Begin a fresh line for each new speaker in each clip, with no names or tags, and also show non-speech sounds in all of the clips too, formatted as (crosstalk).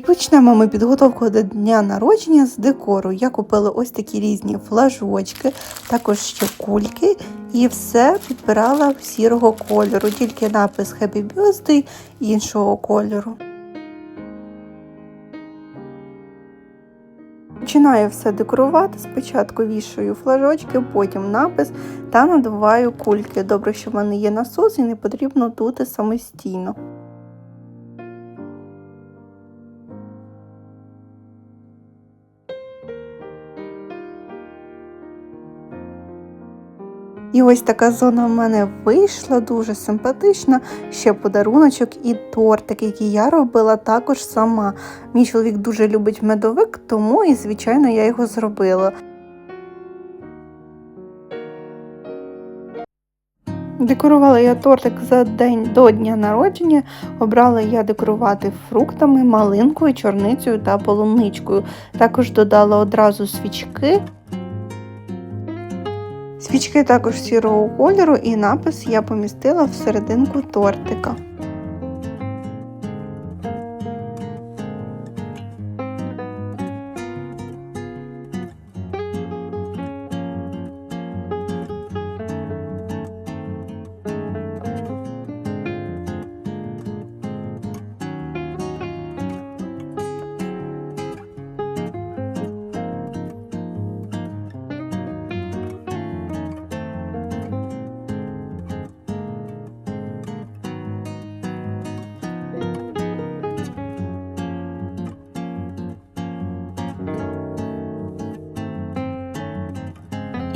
Почнемо ми підготовку до дня народження з декору. Я купила ось такі різні флажочки, також ще кульки, і все підбирала сірого кольору, тільки напис Happy Birthday іншого кольору. Починаю все декорувати. Спочатку вішаю флажочки, потім напис та надуваю кульки. Добре, що в мене є насос і не потрібно дути самостійно. І ось така зона в мене вийшла дуже симпатична. Ще подаруночок і тортик, який я робила також сама. Мій чоловік дуже любить медовик, тому і, звичайно, я його зробила. Декорувала я тортик за день до дня народження. Обрала я декорувати фруктами, малинкою, чорницею та полуничкою. Також додала одразу свічки. Свічки також сірого кольору і напис я помістила в серединку тортика.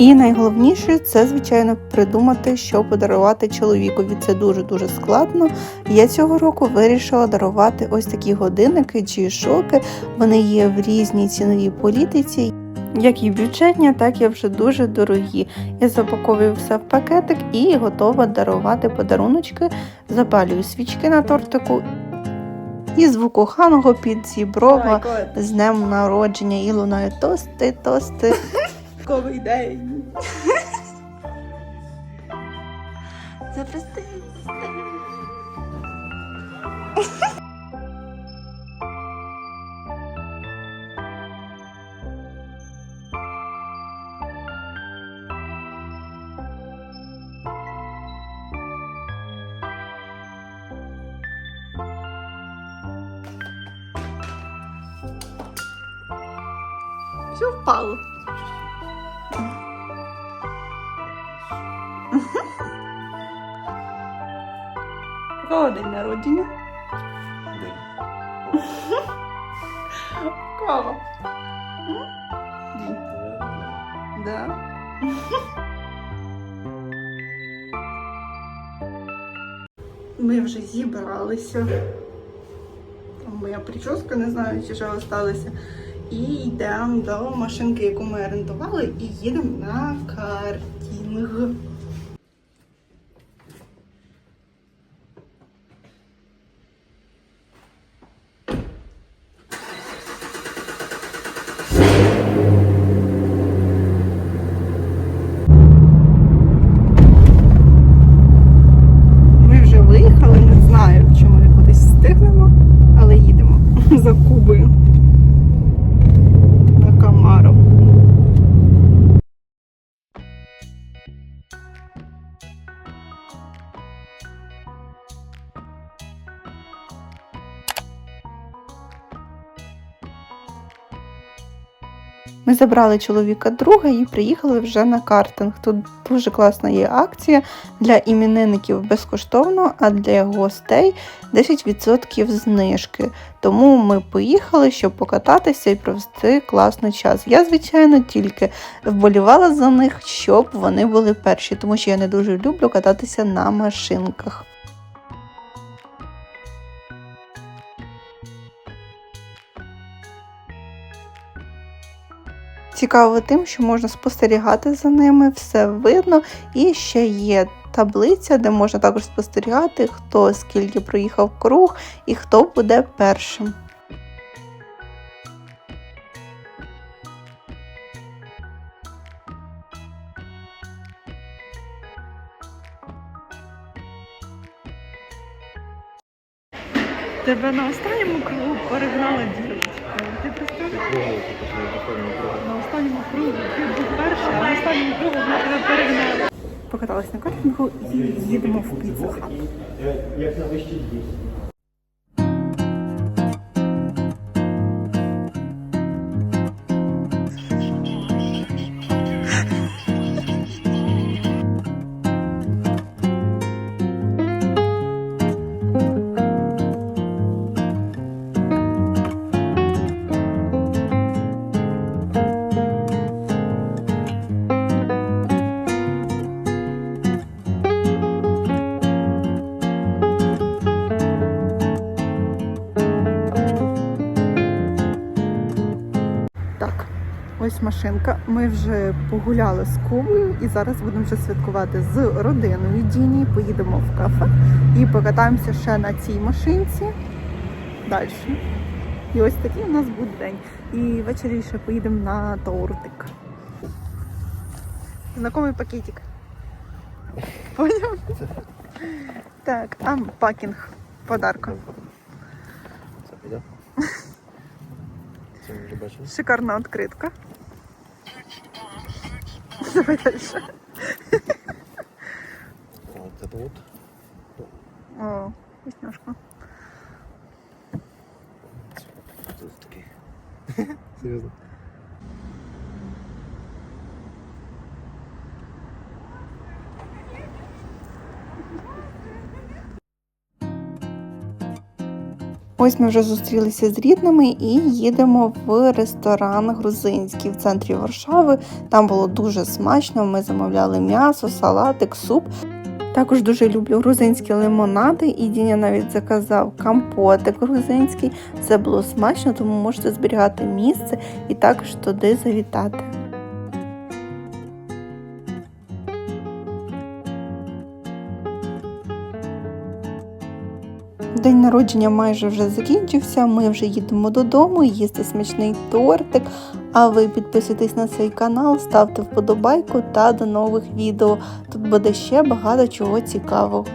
І найголовніше це, звичайно, придумати, що подарувати чоловікові. Це дуже-дуже складно. Я цього року вирішила дарувати ось такі годинники чи шоки. Вони є в різній ціновій політиці. Як і бюджетні, так і вже дуже дорогі. Я запаковую все в пакетик і готова дарувати подаруночки. Запалюю свічки на тортику. І звук коханого під зіброва з днем народження і лунає тости, тости.
Ковий день.
Запрости.
Все впало. (laughs)
Кого день народження? Кого? Да. (laughs) Ми вже зібралися. Там моя прическа, не знаю, чи що залишилося. І йдемо до машинки, яку ми орендували, і їдемо на картинг. Ми вже виїхали, не знаю, чи ми кудись встигнемо, але їдемо за Кубою Ми забрали чоловіка друга і приїхали вже на картинг. Тут дуже класна є акція для іменинників безкоштовно, а для гостей 10% знижки. Тому ми поїхали, щоб покататися і провести класний час. Я, звичайно, тільки вболівала за них, щоб вони були перші, тому що я не дуже люблю кататися на машинках. Цікаво тим, що можна спостерігати за ними, все видно, і ще є таблиця, де можна також спостерігати, хто скільки проїхав круг і хто буде першим. Тебе на останньому кругу перегнала дівчинка. Ти представляєш? На останньому кругу ти був перший, а на останньому кругу вона тебе перегнала. Покаталась на картингу і їдемо в піцу. Так, ось машинка. Ми вже погуляли з Кубою і зараз будемо вже святкувати з родиною Діні. Поїдемо в кафе і покатаємося ще на цій машинці. Далі. І ось такий у нас буде день. І ввечері ще поїдемо на тортик. Знакомий пакетик. Поняв? Так, ампакінг подарка.
Це піде? Це ми вже бачили.
Шикарна відкритка. Давай далі.
О, Це тут.
О, вкусняшка.
Це
Ось ми вже зустрілися з рідними і їдемо в ресторан грузинський в центрі Варшави. Там було дуже смачно. Ми замовляли м'ясо, салатик, суп. Також дуже люблю грузинські лимонади, і Діня навіть заказав компотик грузинський. Це було смачно, тому можете зберігати місце і також туди завітати. День народження майже вже закінчився. Ми вже їдемо додому, їсти смачний тортик. А ви підписуйтесь на цей канал, ставте вподобайку та до нових відео. Тут буде ще багато чого цікавого.